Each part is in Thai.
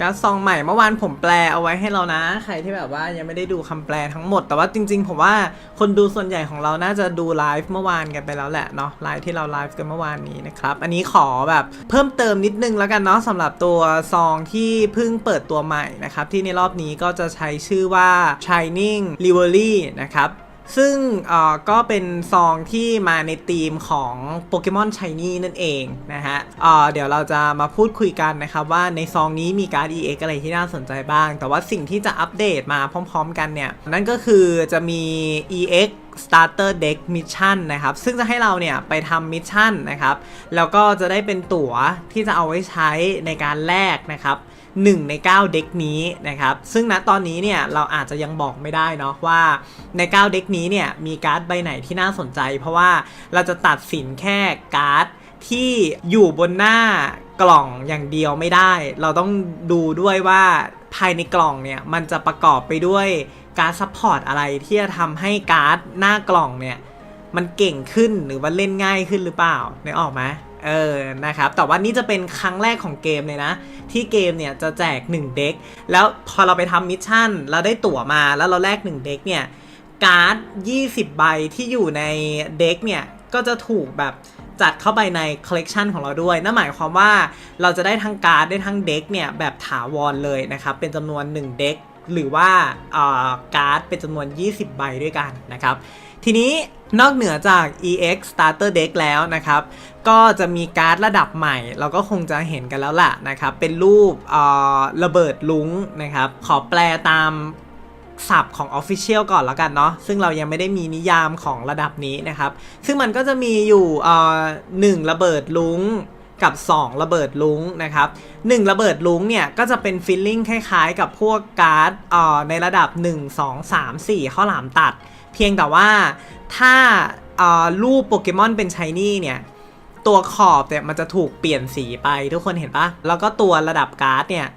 การซองใหม่เมื่อวานผมแปลเอาไว้ให้เรานะ ใครที่แบบว่ายังไม่ได้ดูคำแปลทั้งหมด แต่ว่าจริง ๆ ผมว่าคนดูส่วนใหญ่ของเราน่าจะดูไลฟ์เมื่อวานกันไปแล้วแหละเนาะไลฟ์ที่เราไลฟ์กันเมื่อวานนี้นะครับ อันนี้ขอแบบเพิ่มเติมนิดนึงแล้วกันเนาะสำหรับตัวซองที่เพิ่งเปิดตัวใหม่นะครับที่ในรอบนี้ก็จะใช้ชื่อว่า Shining r i v e r y นะครับ ซึ่งเอ่อก็เป็นซองที่มาในธีมของโปเกมอนชนี่นั่นเองนะฮะเดี๋ยวเราจะมาพูดคุยกันนะครับว่าในซองนี้มีการ์ด EX อะไรที่น่าสนใจบ้าง แต่ว่าสิ่งที่จะอัปเดตมาพร้อม ๆ กันเนี่ย นั่นก็คือจะมี EX Starter Deck Mission นะครับ ซึ่งจะให้เราเนี่ยไปทำมิชชั่นนะครับ แล้วก็จะได้เป็นตั๋วที่จะเอาไว้ใช้ในการแลกนะครับ1ใน 9 เด็กนี้นะครับ ซึ่งณตอนนี้เนี่ยเราอาจจะยังบอกไม่ได้เนาะว่าใน 9 เด็กนี้เนี่ยมีการ์ดใบไหนที่น่าสนใจ เพราะว่าเราจะตัดสินแค่การ์ดที่อยู่บนหน้ากล่องอย่างเดียวไม่ได้ เราต้องดูด้วยว่าภายในกล่องเนี่ยมันจะประกอบไปด้วย การ์ดซัพพอร์ตอะไรที่จะทำให้การ์ดหน้ากล่องเนี่ยมันเก่งขึ้นหรือว่าเล่นง่ายขึ้นหรือเปล่านึกออกไหมเออ นะครับ แต่ว่านี่จะเป็นครั้งแรกของเกมเลยนะ ที่เกมเนี่ยจะแจก 1 เด็ก แล้วพอเราไปทำมิชชั่น เราได้ตั๋วมาแล้วเราแลก1 เด็กเนี่ย การ์ด 20 ใบที่อยู่ในเด็กเนี่ย ก็จะถูกแบบจัดเข้าไปในคอลเลกชันของเราด้วย นั่นหมายความว่าเราจะได้ทั้งการ์ดได้ทั้งเด็กเนี่ยแบบถาวรเลยนะครับ เป็นจำนวน 1 เด็ก หรือว่าการ์ดเป็นจำนวน 20 ใบด้วยกันนะครับ ทีนี้นอกเหนือจาก EX Starter Deck แล้วนะครับ ก็จะมีการ์ดระดับใหม่ เราก็คงจะเห็นกันแล้วล่ะนะครับ เป็นรูประเบิดลุ้งนะครับ ขอแปลตามศัพท์ของ Official ก่อนแล้วกันเนาะซึ่งเรายังไม่ได้มีนิยามของระดับนี้นะครับ ซึ่งมันก็จะมีอยู่หนึ่งระเบิดลุ้ง กับ 2 ระเบิดลุ้งนะครับ1ระเบิดลุ้งเนี่ย ก็จะเป็นฟีลลิ่งคล้ายๆ กับพวกการ์ดเอ่อในระดับ 1 2 3 4 ข้าวหลามตัด เพียงแต่ว่าถ้าออรูปโปเกมอนเป็นชายนี่เนี่ย ตัวขอบเนี่ยมันจะถูกเปลี่ยนสีไปทุกคนเห็นปะแล้วก็ตัวระดับการ์ดเนี่ย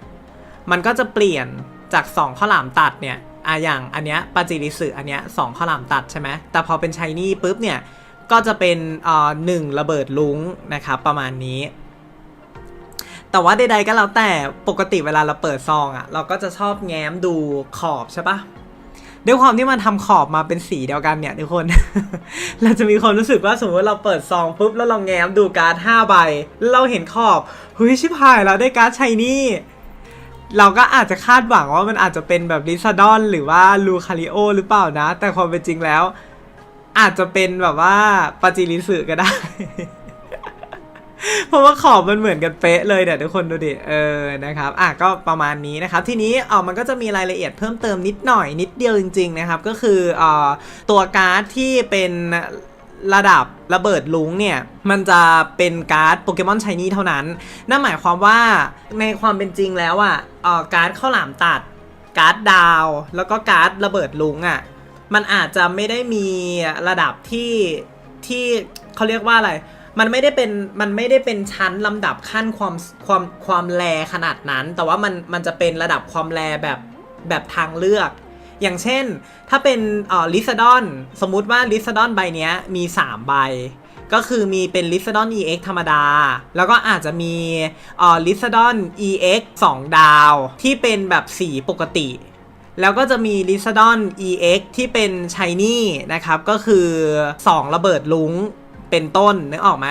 มันก็จะเปลี่ยนจาก 2 ข้าวหลามตัดเนี่ยอะอย่างอันเนี้ยปาจิริสึอันเนี้ยสองข้าวหลามตัดใช่ไหมแต่พอเป็นชายนี่ปุ๊บเนี่ย ก็จะเป็นอ่อหนึ่งระเบิดลุ้งนะครับประมาณนี้ แต่ว่าใดๆก็แล้วแต่ปกติเวลาเราเปิดซองอะ่ะ เราก็จะชอบแง้มดูขอบใช่ปะด้วยความที่มันทำขอบมาเป็นสีเดียวกันเนี่ยทุกคน เราจะมีความรู้สึกว่าสมมติว่าเราเปิดซองปุ๊บแล้วเราแง้มดูการ์ด5ใบแล้วเราเห็นขอบเฮ้ยชิบหายแล้วได้การ์ดชายนี่เราก็อาจจะคาดหวังว่ามันอาจจะเป็นแบบลิซาดอน หรือว่าลูคาริโอหรือเปล่านะ แต่ความเป็นจริงแล้ว อาจจะเป็นแบบว่าปาจิริสึก็ได้ เพราะว่าขอบมันเหมือนกันเป๊ะเลยเนี่ยทุกคนดูดิเออนะครับอะก็ประมาณนี้นะครับ ทีนี้เออมันก็จะมีรายละเอียดเพิ่มเติมนิดหน่อยนิดเดียวจริง ๆ นะครับ ก็คือเอ่อตัวการ์ดที่เป็นระดับระเบิดลุงเนี่ย มันจะเป็นการ์ดโปเกมอนชนี่เท่านั้น นั่นหมายความว่าในความเป็นจริงแล้วอะเอ่อการ์ดข้าวหลามตัด การ์ดดาว แล้วก็การ์ดระเบิดลุงอะ มันอาจจะไม่ได้มีระดับที่ที่เขาเรียกว่าอะไร มันไม่ได้เป็นมันไม่ได้เป็นชั้นลำดับขั้นความความความแรขนาดนั้น แต่ว่ามันมันจะเป็นระดับความแรแบบแบบทางเลือก อย่างเช่น ถ้าเป็นอ่อลิซดอนสมมุติว่าลิซดอนใบนี้มี 3 ใบ ก็คือมีเป็นลิซดอน EX ธรรมดา แล้วก็อาจจะมีอ่อลิซดอน EX 2 ดาว ที่เป็นแบบสีปกติ แล้วก็จะมี l i s a d o n EX ที่เป็นชายนี่นะครับ ก็คือ 2 ระเบิดลุงเป็นต้นนึกออกไหม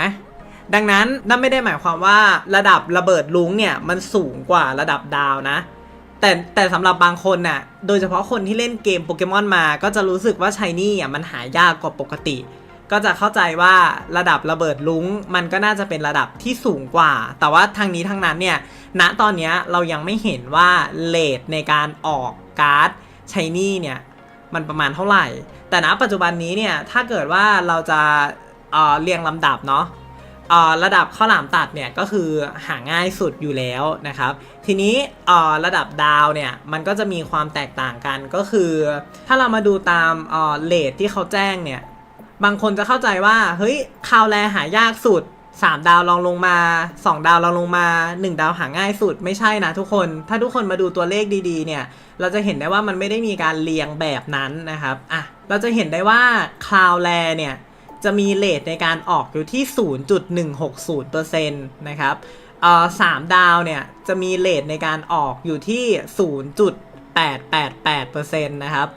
ดังนั้นนั่นไม่ได้หมายความว่าระดับระเบิดลุงเนี่ย มันสูงกว่าระดับดาวนะ แต่แต่สำหรับบางคนน่ะ โดยเฉพาะคนที่เล่นเกมโปเกมอนมา ก็จะรู้สึกว่าชายนี่อะมันหายากกว่าปกติ ก็จะเข้าใจว่าระดับระเบิดลุ้ง มันก็น่าจะเป็นระดับที่สูงกว่า แต่ว่าทางนี้ทางนั้นเนี่ยณตอนนี้เรายังไม่เห็นว่าเลทในการออกการ์ดชายนี่เนี่ยมันประมาณเท่าไหร่ แต่ณปัจจุบันนี้เนี่ยถ้าเกิดว่าเราจะเเรียงลำดับเนาะระดับข้าวหลามตัดเนี่ยก็คือหาง่ายสุดอยู่แล้วนะครับ ทีนี้ระดับดาวเนี่ยมันก็จะมีความแตกต่างกันก็คือ ถ้าเรามาดูตามเอ่อเลทที่เขาแจ้งเนี่ย บางคนจะเข้าใจว่า เฮ้ยคาวแลหายากสุด 3 ดาวลองลงมา 2 ดาวลองลงมา 1 ดาวหาง่ายสุดไม่ใช่นะทุกคน ถ้าทุกคนมาดูตัวเลขดีๆ เนี่ย เราจะเห็นได้ว่ามันไม่ได้มีการเรียงแบบนั้นนะครับอะเราจะเห็นได้ว่าคาวแลเนี่ยจะมีเลทในการออกอยู่ที่ 0.160%นะครับเอ่อสามดาวเนี่ยจะมีเลทในการออกอยู่ที่ 0.888%นะครับ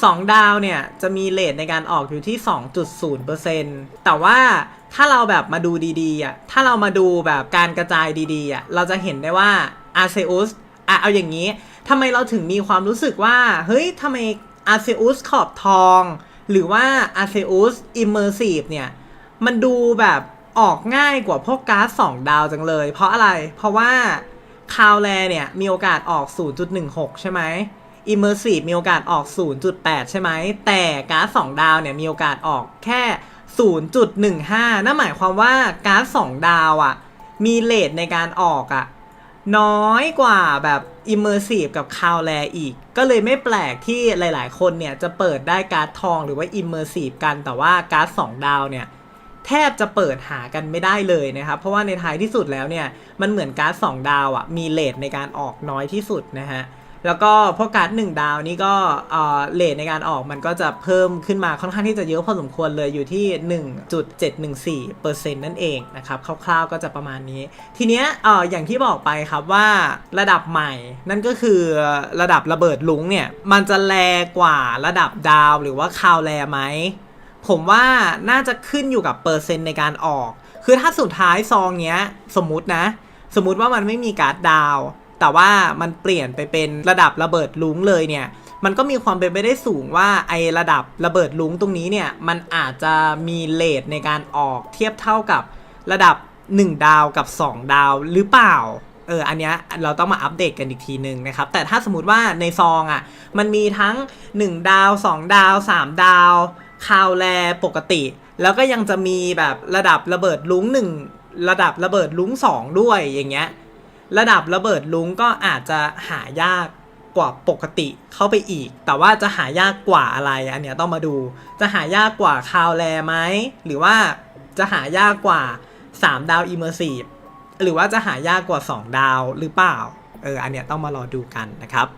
2 ดาวเนี่ยจะมีเลทในการออกอยู่ที่ 2.0%แต่ว่าถ้าเราแบบมาดูดีๆอะถ้าเรามาดูแบบการกระจายดีๆอะเราจะเห็นได้ว่า Arceus อะเอาอย่างนี้ทำไมเราถึงมีความรู้สึกว่า เฮ้ยทำไม Arceus ขอบทอง หรือว่า Arceus Immersive เนี่ย มันดูแบบออกง่ายกว่าพวกการ์ด2ดาวจังเลย เพราะอะไรเพราะว่าคาวแลเนี่ยมีโอกาสออก 0.16 ใช่ไหม Immersive มีโอกาสออก 0.8 ใช่ไหม แต่การ์ด2ดาวเนี่ยมีโอกาสออกแค่ 0.15 นั่นหมายความว่าการ์ด2ดาวอะ่ะ มีเลทในการออกอะ่ะ น้อยกว่าแบบ Immersive กับ c o w l a อีก ก็เลยไม่แปลกที่หลายๆ คนเนี่ยจะเปิดได้การ์ดทองหรือว่า Immersive กัน แต่ว่าการ์ด2ดาวเนี่ยแทบจะเปิดหากันไม่ได้เลยนะครับ เพราะว่าในท้ายที่สุดแล้วเนี่ย มันเหมือนการ์ด2ดาวอะ่ะมีเลทในการออกน้อยที่สุดนะฮะ แล้วก็พวกการ์ด1ดาวนี่ก็เอ่อเลทในการออกมันก็จะเพิ่มขึ้นมาค่อนข้างที่จะเยอะพอสมควรเลยอยู่ที่ 1.714%นั่นเองนะครับคร่าวๆก็จะประมาณนี้ ทีเนี้ยเอ่ออย่างที่บอกไปครับว่าระดับใหม่นั่นก็คือระดับระเบิดลุงเนี่ยมันจะแรงกว่าระดับดาวหรือว่าคาวแลไหมผมว่าน่าจะขึ้นอยู่กับเปอร์เซ็นต์ในการออก คือถ้าสุดท้ายซองเนี้ยสมมตินะ สมมติว่ามันไม่มีการ์ดดาว แต่ว่ามันเปลี่ยนไปเป็นระดับระเบิดลุงเลยเนี่ยมันก็มีความเป็นไปได้สูงว่าไอระดับระเบิดลุงตรงนี้เนี่ยมันอาจจะมีเลทในการออกเทียบเท่ากับระดับ 1 ดาวกับ 2 ดาวหรือเปล่าเอออันเนี้ยเราต้องมาอัปเดตกันอีกทีหนึ่งนะครับ แต่ถ้าสมมติว่าในซองอะ่ะมันมีทั้ง 1 ดาว 2 ดาว 3 ดาวคาวแลปกติ แล้วก็ยังจะมีแบบระดับระเบิดลุ้งหนึ่งระดับระเบิดลุ้งสองด้วยอย่างเงี้ย ระดับระเบิดลุงก็อาจจะหายากกว่าปกติเข้าไปอีก แต่ว่าจะหายากกว่าอะไรอันเนี้ยต้องมาดู จะหายากกว่าคาวแลไหมหรือว่าจะหายากกว่า 3 ดาวอิมเมอร์ซีฟหรือว่าจะหายากกว่า 2 ดาวหรือเปล่าเอออันเนี้ยต้องมารอดูกันนะครับ